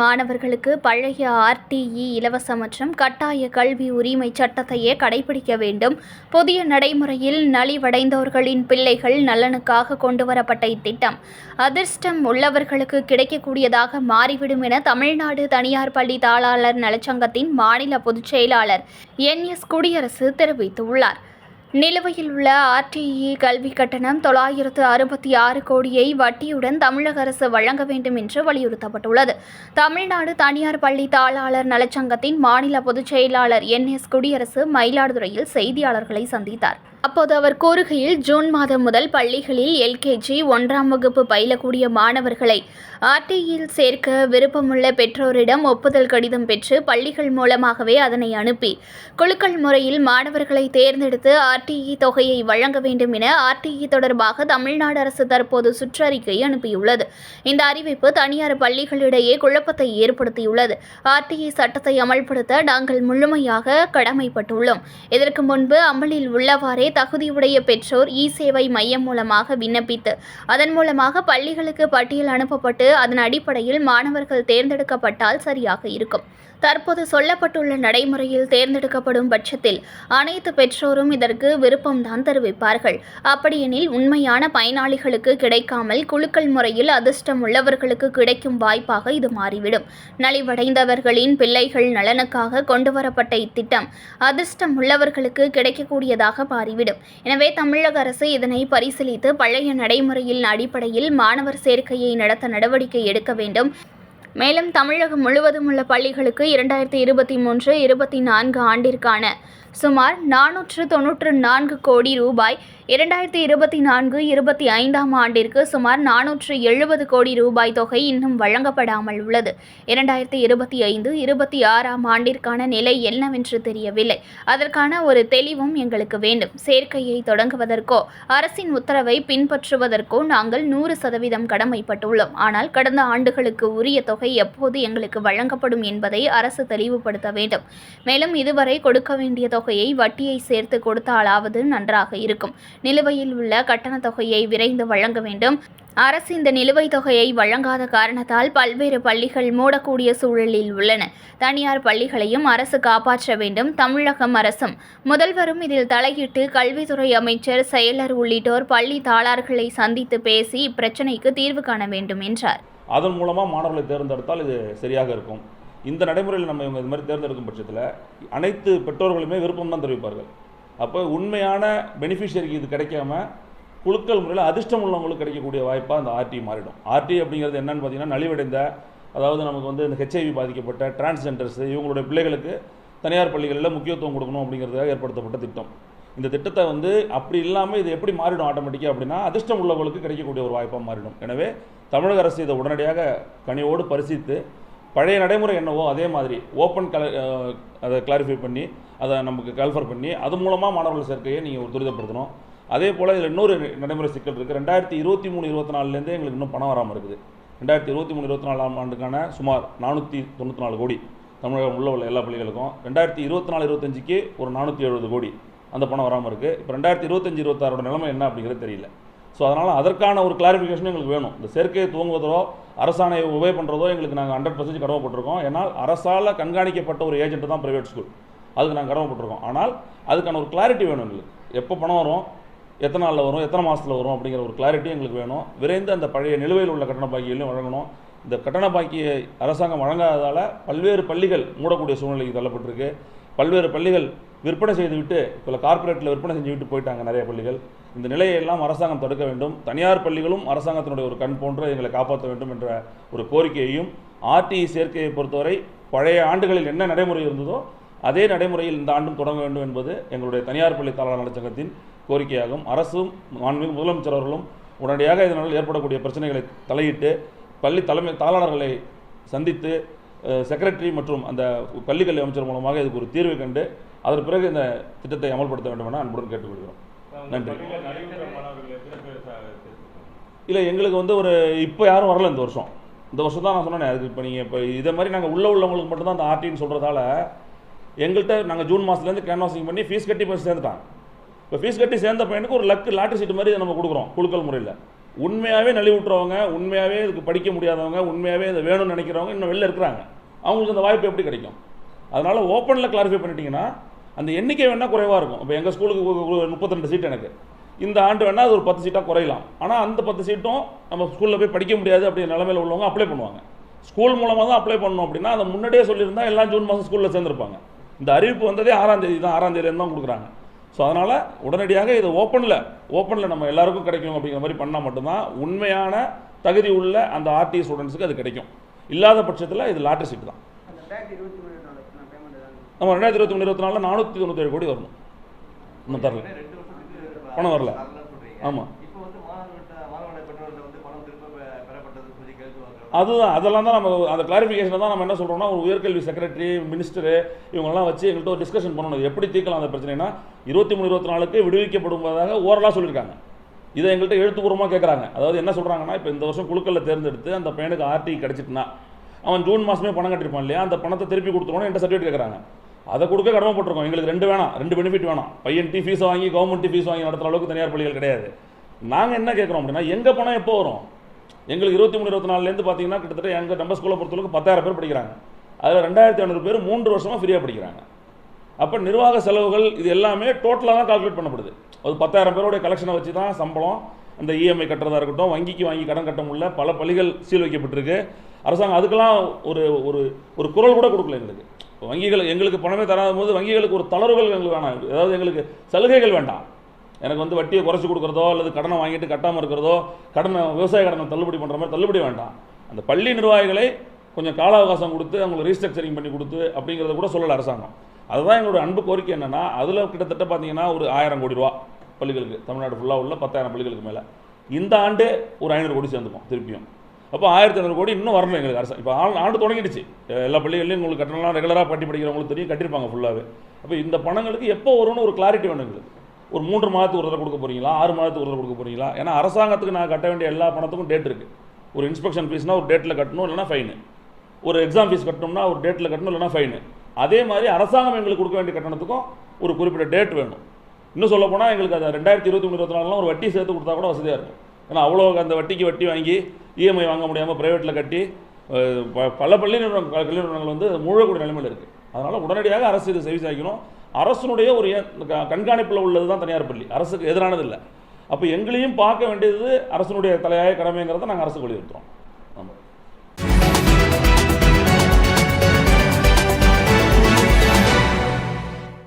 மாணவர்களுக்கு பழைய ஆர்டிஇ இலவச மற்றும் கட்டாய கல்வி உரிமை சட்டத்தையே கடைபிடிக்க வேண்டும். புதிய நடைமுறையில் நலிவடைந்தவர்களின் பிள்ளைகள் நலனுக்காக கொண்டுவரப்பட்ட இத்திட்டம். அதிர்ஷ்டம் உள்ளவர்களுக்கு கிடைக்கக்கூடியதாக மாறிவிடும் என தமிழ்நாடு தனியார் பள்ளி தாளாளர் நலச்சங்கத்தின் மாநில பொதுச் செயலாளர் என் எஸ் குடியரசு தெரிவித்துள்ளார். நிலுவையில் உள்ள ஆர்டிஇ கல்வி கட்டணம் தொள்ளாயிரத்து அறுபத்தி ஆறு கோடியை வட்டியுடன் தமிழக அரசு வழங்க வேண்டும் என்று வலியுறுத்தப்பட்டுள்ளது. தமிழ்நாடு தனியார் பள்ளி தாளாளர் நலச்சங்கத்தின் மாநில பொதுச் செயலாளர் என் எஸ் குடியரசு மயிலாடுதுறையில் செய்தியாளர்களை சந்தித்தார். அப்போது அவர் கூறுகையில் ஜூன் மாதம் முதல் பள்ளிகளில் எல்கேஜி ஒன்றாம் வகுப்பு பயிலக்கூடிய மாணவர்களை ஆர்டியில் சேர்க்க விருப்பமுள்ள பெற்றோரிடம் ஒப்புதல் கடிதம் பெற்று பள்ளிகள் மூலமாகவே அதனை அனுப்பி குழுக்கள் முறையில் மாணவர்களை தேர்ந்தெடுத்து ஆர்டிஇ தொகையை வழங்க வேண்டும் என ஆர்டிஇ தொடர்பாக தமிழ்நாடு அரசு தற்போது சுற்றறிக்கை அனுப்பியுள்ளது. இந்த அறிவிப்பு தனியார் பள்ளிகளிடையே குழப்பத்தை ஏற்படுத்தியுள்ளது. ஆர்டிஇ சட்டத்தை அமல்படுத்த நாங்கள் முழுமையாக கடமைப்பட்டுள்ளோம். இதற்கு முன்பு அமலில் உள்ளவாறே தகுதியுடைய பெற்றோர் இ சேவை மையம் மூலமாக விண்ணப்பித்து அதன் மூலமாக பள்ளிகளுக்கு பட்டியல் அனுப்பப்பட்டு அதன் அடிப்படையில் மாணவர்கள் தேர்ந்தெடுக்கப்பட்டால் சரியாக இருக்கும். தற்போது சொல்லப்பட்டுள்ள நடைமுறையில் தேர்ந்தெடுக்கப்படும் பட்சத்தில் அனைத்து பெற்றோரும் இதற்கு விருப்பம்தான் தெரிவிப்பார்கள். அப்படியெனில் உண்மையான பயனாளிகளுக்கு கிடைக்காமல் குழுக்கள் முறையில் அதிர்ஷ்டம் உள்ளவர்களுக்கு கிடைக்கும் வாய்ப்பாக இது மாறிவிடும். நலிவடைந்தவர்களின் பிள்ளைகள் நலனுக்காக கொண்டுவரப்பட்ட இத்திட்டம் அதிர்ஷ்டம் உள்ளவர்களுக்கு கிடைக்கக்கூடியதாக மாறிவிடும். எனவே தமிழக அரசு இதனை பரிசீலித்து பழைய நடைமுறையின் அடிப்படையில் மாணவர் சேர்க்கையை நடத்த நடவடிக்கை எடுக்க வேண்டும். மேலும் தமிழகம் முழுவதும் உள்ள பள்ளிகளுக்கு இரண்டாயிரத்தி இருபத்தி மூன்று இருபத்தி நான்கு ஆண்டிற்கான சுமார் நானூற்று தொன்னூற்று நான்கு கோடி ரூபாய் இரண்டாயிரத்தி இருபத்தி நான்கு இருபத்தி ஐந்தாம் ஆண்டிற்கு சுமார் நானூற்று எழுபது கோடி ரூபாய் தொகை இன்னும் வழங்கப்படாமல் உள்ளது. இரண்டாயிரத்தி இருபத்தி ஐந்து இருபத்தி ஆறாம் ஆண்டிற்கான நிலை என்னவென்று தெரியவில்லை. அதற்கான ஒரு தெளிவும் எங்களுக்கு வேண்டும். சேர்க்கையை தொடங்குவதற்கோ அரசின் உத்தரவை பின்பற்றுவதற்கோ நாங்கள் நூறு சதவீதம் கடமைப்பட்டுள்ளோம். ஆனால் கடந்த ஆண்டுகளுக்கு உரிய தொகை எப்போது எங்களுக்கு வழங்கப்படும் என்பதை அரசு தெளிவுபடுத்த வேண்டும். மேலும் இதுவரை கொடுக்க வேண்டிய தொகையை வட்டியை சேர்த்து கொடுத்தாலாவது நன்றாக இருக்கும். நிலுவையில் உள்ள கட்டணத் தொகையை விரைந்து வழங்க வேண்டும். அரசு இந்த நிலுவைத் தொகையை வழங்காத காரணத்தால் பல்வேறு பள்ளிகள் மூடக்கூடிய சூழலில் உள்ளன. தனியார் பள்ளிகளையும் அரசு காப்பாற்ற வேண்டும். தமிழகம் அரசும். முதல்வரும் இதில் தலையிட்டு கல்வித்துறை அமைச்சர் செயலர் உள்ளிட்டோர் பள்ளி தாளார்களை சந்தித்து பேசி இப்பிரச்சினைக்கு தீர்வு காண வேண்டும் என்றார். அதன் மூலமாக மாணவர்களை தேர்ந்தெடுத்தால் இது சரியாக இருக்கும். இந்த நடைமுறையில் நம்ம இவங்க இது மாதிரி தேர்ந்தெடுக்கும் பட்சத்தில் அனைத்து பெற்றோர்களுமே விருப்பம் தான் தெரிவிப்பார்கள். அப்போ உண்மையான பெனிஃபிஷியரிக்கு இது கிடைக்காம குழுக்கள் முறையில் அதிர்ஷ்டம் உள்ளவங்களுக்கு கிடைக்கக்கூடிய வாய்ப்பாக அந்த ஆர்டி மாறிடும். ஆர்டி அப்படிங்கிறது என்னன்னு பார்த்தீங்கன்னா நலிவடைந்த அதாவது நமக்கு வந்து இந்த ஹெச்ஐவி பாதிக்கப்பட்ட டிரான்ஸ்ஜெண்டர்ஸ் இவங்களுடைய பிள்ளைகளுக்கு தனியார் பள்ளிகளில் முக்கியத்துவம் கொடுக்கணும் அப்படிங்கிறதுக்காக ஏற்படுத்தப்பட்ட திட்டம். இந்த திட்டத்தை வந்து அப்படி இல்லாமல் இது எப்படி மாறிடும் ஆட்டோமேட்டிக்காக அப்படின்னா அதிர்ஷ்டம் உள்ளவர்களுக்கு கிடைக்கக்கூடிய ஒரு வாய்ப்பாக மாறிடும். எனவே தமிழக அரசு இதை உடனடியாக கனிவோடு பரிசீலித்து பழைய நடைமுறை என்னவோ அதே மாதிரி ஓப்பன் கல அதை கிளாரிஃபை பண்ணி அதை நமக்கு கல்ஃபர் பண்ணி அது மூலமாக மாணவர்கள் சேர்க்கையை நீங்கள் ஒரு துரிதப்படுத்தணும். அதே போல் இதில் இன்னொரு நடைமுறை சிக்கல் இருக்குது ரெண்டாயிரத்தி இருபத்தி மூணு இருபத்தி நாலுலேருந்தே எங்களுக்கு இன்னும் பணம் வராமல் இருக்குது. ரெண்டாயிரத்தி இருபத்தி மூணு இருபத்தி நாலாம் ஆண்டுக்கான சுமார் நானூற்றி தொண்ணூற்றி நாலு கோடி தமிழகம் உள்ள உள்ள எல்லா பள்ளிகளுக்கும். ரெண்டாயிரத்தி இருபத்தி நாலு இருபத்தஞ்சிக்கு ஒரு நானூற்றி எழுபது கோடி. அந்த பணம் வராமல் இருக்குது இப்போ ரெண்டாயிரத்தி இருபத்தஞ்சி இருபத்தாறோட நிலைமை என்ன அப்படிங்கிறது தெரியல. ஸோ அதனால் அதற்கான ஒரு கிளாரிஃபிகேஷன் எங்களுக்கு வேணும். இந்த சேர்க்கையை தூங்குவதோ அரசாணையை உபயோக பண்ணுறதோ எங்களுக்கு நாங்கள் ஹண்ட்ரட் பர்சன்டேஜ் கடமைப்பட்டிருக்கோம். ஏன்னால் அரசால் கண்காணிக்கப்பட்ட ஒரு ஏஜென்ட் தான் ப்ரைவேட் ஸ்கூல் அதுக்கு நாங்கள் கடமைப்பட்டிருக்கோம். ஆனால் அதுக்கான ஒரு கிளாரிட்டி வேணும் எங்களுக்கு. எப்போ பணம் வரும் எத்தனை நாளில் வரும் எத்தனை மாதத்தில் வரும் அப்படிங்கிற ஒரு கிளாரிட்டி எங்களுக்கு வேணும். விரைந்து அந்த பழைய நிலுவையில் உள்ள கட்டண பாக்கியங்களையும் வழங்கணும். இந்த கட்டண பாக்கியை அரசாங்கம் வழங்காததால் பல்வேறு பள்ளிகள் மூடக்கூடிய சூழ்நிலைக்கு தள்ளப்பட்டிருக்கு. பல்வேறு பள்ளிகள் விற்பனை செய்துவிட்டு இப்போ கார்ப்பரேட்டில் விற்பனை செஞ்சு விட்டு போயிட்டாங்க நிறைய பள்ளிகள். இந்த நிலையை எல்லாம் அரசாங்கம் தடுக்க வேண்டும். தனியார் பள்ளிகளும் அரசாங்கத்தினுடைய ஒரு கண் போன்ற எங்களை காப்பாற்ற வேண்டும் என்ற ஒரு கோரிக்கையையும் ஆர்டிஇ சேர்க்கையை பொறுத்தவரை பழைய ஆண்டுகளில் என்ன நடைமுறை இருந்ததோ அதே நடைமுறையில் இந்த ஆண்டும் தொடங்க வேண்டும் என்பது எங்களுடைய தனியார் பள்ளி தாளர் நலச்சங்கத்தின் கோரிக்கையாகும். அரசும் மாண்புமிகு முதலமைச்சர் அவர்களும் உடனடியாக இதனால் ஏற்படக்கூடிய பிரச்சனைகளை தலையிட்டு பள்ளி தலைமை தாளாளர்களை சந்தித்து செக்ரட்டரி மற்றும் அந்த பள்ளிக்கல்வி அமைச்சர் மூலமாக இதுக்கு ஒரு தீர்வு கண்டு அதன் பிறகு இந்த திட்டத்தை அமல்படுத்த வேண்டும் என அன்புடன் கேட்டுக்கொள்கிறோம். நன்றி. இல்லை எங்களுக்கு வந்து ஒரு இப்போ யாரும் வரல இந்த வருஷம். இந்த வருஷம் தான் நான் சொன்னேன் அதுக்கு இப்போ நீங்கள் இப்போ இதே மாதிரி நாங்கள் உள்ள உள்ளவங்களுக்கு மட்டும்தான் அந்த ஆர்டின்னு சொல்கிறதால எங்கள்கிட்ட நாங்கள் ஜூன் மாதத்துலேருந்து கேன்வாசிங் பண்ணி ஃபீஸ் கட்டி போய் சேர்ந்துட்டாங்க. இப்போ ஃபீஸ் கட்டி சேர்ந்த பையனுக்கு ஒரு லக்கு லாட்டரி சீட்டு மாதிரி இதை நம்ம கொடுக்குறோம் குழுக்கள் முறையில். உண்மையாகவே நலிவுட்டுறவங்க உண்மையாகவே இதுக்கு படிக்க முடியாதவங்க உண்மையாகவே இதை வேணும்னு நினைக்கிறவங்க இன்னும் வெளில இருக்கிறாங்க. அவங்களுக்கு அந்த வாய்ப்பு எப்படி கிடைக்கும்? அதனால் ஓப்பனில் கிளாரிஃபை பண்ணிட்டீங்கன்னா அந்த எண்ணிக்கை வேணால் குறைவாக இருக்கும். இப்போ எங்கள் ஸ்கூலுக்கு முப்பத்தி ரெண்டு சீட் எனக்கு. இந்த ஆண்டு வேணால் அது ஒரு பத்து சீட்டாக குறையலாம். ஆனால் அந்த பத்து சீட்டும் நம்ம ஸ்கூலில் போய் படிக்க முடியாது அப்படிங்கிற நிலமையில உள்ளவங்க அப்ளை பண்ணுவாங்க. ஸ்கூல் மூலமாக தான் அப்ளை பண்ணணும் அப்படின்னா அதை முன்னாடியே சொல்லியிருந்தால் எல்லாம் ஜூன் மாதம் ஸ்கூலில் சேர்ந்துருப்பாங்க. இந்த அறிவிப்பு வந்ததே ஆறாம் தேதி தான் ஆறாம் தேதியிலேருந்து தான் கொடுக்குறாங்க. ஸோ அதனால் உடனடியாக இது ஓப்பனில் ஓப்பனில் நம்ம எல்லாருக்கும் கிடைக்கும் அப்படிங்கிற மாதிரி பண்ணால் மட்டும்தான் உண்மையான தகுதி உள்ள அந்த ஆர்டி ஸ்டூடெண்ட்ஸுக்கு அது கிடைக்கும். இல்லாத பட்சத்தில் இது லாட்டரி சீட் தான். நம்ம ரெண்டாயிரத்தி இருபத்தி மூணு இருபத்தி நாலில் நானூற்றி தொண்ணூத்தேழு கோடி வரணும். இன்னும் தரல. பணம் வரல. வரலன்னு அதுதான் அதெல்லாம் தான் நம்ம அந்த கிளாரிஃபிகேஷன் தான் நம்ம என்ன சொல்கிறோம்னா ஒரு உயர்கல்வி செக்ரட்டரி மினிஸ்டரு இவங்கெல்லாம் வச்சு எங்கள்கிட்ட ஒரு டிஸ்கஷன் பண்ணணும். எப்படி தீர்க்கலாம் அந்த பிரச்சனைனா இருபத்தி மூணு இருபத்தி நாலுக்கு விடுவிக்கப்படுவதாக ஓரலாக சொல்லியிருக்காங்க. இதை எங்கள்கிட்ட எழுத்துப்பூர்வமாக கேட்குறாங்க அதாவது என்ன சொல்கிறாங்கன்னா இப்போ இந்த வருஷம் குழுக்களில் தேர்ந்தெடுத்து அந்த பையனுக்கு ஆர்டி கிடச்சிட்டுனா அவன் ஜூன் மாதமே பணம் கட்டிருப்பான் இல்லையா? அந்த பணத்தை திருப்பி கொடுத்துருவோம் என்கிட்ட சர்டிஃபிகேட் கேட்குறாங்க அதை கொடுக்க கடமைப்பட்டிருக்கோம் எங்களுக்கு ரெண்டு வேணாம் ரெண்டு பெனிஃபிட் வேணாம். பையன் டீ ஃபீஸ் வாங்கி கவர்மெண்ட் ஃபீஸ் வாங்கி நடத்துகிற அளவுக்கு தனியார் பள்ளிகள் கிடையாது. நாங்கள் என்ன கேட்குறோம் அப்படின்னா எங்கள் பணம் எப்போ வரும்? எங்களுக்கு இருபத்தி மூணு இருபத்தி நாலுலேருந்து பார்த்தீங்கன்னா கிட்டத்தட்ட எங்கள் நம்ம ஸ்கூலை பொறுத்தளவுக்கு பத்தாயிரம் பேர் படிக்கிறாங்க. அதில் ரெண்டாயிரத்தி ஐநூறு பேர் மூன்று வருஷமாக ஃப்ரீயாக படிக்கிறாங்க. அப்போ நிர்வாக செலவுகள் இது எல்லாமே டோட்டலாக தான் கால்குலேட் பண்ணப்படுது. அது பத்தாயிரம் பேருடைய கலெக்ஷனை வச்சு தான் சம்பளம் அந்த இஎம்ஐ கட்டுறதா இருக்கட்டும் வங்கிக்கு வாங்கி கடன் கட்ட முடியல பல பள்ளிகள் சீல் வைக்கப்பட்டிருக்கு. அரசாங்கம் அதுக்கெல்லாம் ஒரு ஒரு ஒரு குரல் கூட கொடுக்கல எங்களுக்கு. வங்கிகள் எங்களுக்கு பணமே தராத போது வங்கிகளுக்கு ஒரு தளர்வுகள் எங்களுக்கு வேணாம். அதாவது எங்களுக்கு சலுகைகள் வேண்டாம். எனக்கு வந்து வட்டியை குறைச்சி கொடுக்குறதோ அல்லது கடனை வாங்கிட்டு கட்டாமல் இருக்கிறதோ கடனை விவசாய கடனை தள்ளுபடி பண்ணுற மாதிரி தள்ளுபடி வேண்டாம். அந்த பள்ளி நிர்வாகிகளை கொஞ்சம் கால அவகாசம் கொடுத்து அவங்களுக்கு ரீஸ்ட்ரக்சரிங் பண்ணி கொடுத்து அப்படிங்கிறத கூட சொல்லலை அரசாங்கம். அதுதான் எங்களோட அன்பு கோரிக்கை என்னென்னா அதில் கிட்டத்தட்ட பார்த்தீங்கன்னா ஒரு ஆயிரம் கோடி ரூபா பள்ளிகளுக்கு தமிழ்நாடு ஃபுல்லாக உள்ள பத்தாயிரம் பள்ளிகளுக்கு மேலே. இந்த ஆண்டு ஒரு ஐநூறு கோடி சேர்ந்துக்கும் திருப்பியும். அப்போ ஆயிரத்தி ஐநூறு கோடி இன்னும் வரணும் எங்களுக்கு அரசு. இப்போ ஆண்டு ஆண்டு தொடங்கிடுச்சு. எல்லா பள்ளிகள்லையும் உங்களுக்கு கட்டணம்லாம் ரெகுலராக பட்டி படிக்கிறவங்களுக்கு தெரியும் கட்டியிருப்பாங்க ஃபுல்லாகவே அப்போ இந்த பணங்களுக்கு எப்போ வரும்னு ஒரு கிளாரிட்டி வேணும் எங்களுக்கு. ஒரு மூன்று மாதத்துக்கு ஒரு தடவை கொடுக்க போறீங்களா? ஆறு மாதத்துக்கு ஒரு தடவை கொடுக்க போறீங்களா? ஏன்னா அரசாங்கத்துக்கு நான் கட்ட வேண்டிய எல்லா பணத்துக்கும் டேட் இருக்குது ஒரு இன்ஸ்பெக்ஷன் ஃபீஸ்னால் ஒரு டேட்டில் கட்டணும் இல்லைனா ஃபைனு ஒரு எக்ஸாம் ஃபீஸ் கட்டணும்னா ஒரு டேட்டில் கட்டணும் இல்லைனா ஃபைனு அதே மாதிரி அரசாங்கம் எங்களுக்கு கொடுக்க வேண்டிய கட்டணத்துக்கும் ஒரு குறிப்பிட்ட டேட் வேணும். இன்னும் சொல்ல போனால் எங்களுக்கு அது ரெண்டாயிரத்தி இருபத்தி மூணு இருபத்தி நாலுலாம் ஒரு வட்டி சேர்த்து கொடுத்தா கூட வசதியாக இருக்கும். ஏன்னா அவ்வளோ அந்த வட்டிக்கு வட்டி வாங்கி இஎம்ஐ வாங்க முடியாமல் ப்ரைவேட்டில் கட்டி ப- பல பள்ளி நிறுவனம் கல்வி நிறுவனங்கள் வந்து மூழக்கூடிய நிலைமையில் இருக்குது அதனால் உடனடியாக அரசு இது செவி சாய்க்கணும். அரசனுடைய ஒரு கண்காணிப்பில் உள்ளது தான் தனியார் பள்ளி. அரசுக்கு எதிரானது இல்லை. அப்போ எங்களையும் பார்க்க வேண்டியது அரசனுடைய தலையாய கடமைங்கிறத நாங்கள் அரசுக்கு வலியுறுத்துறோம்.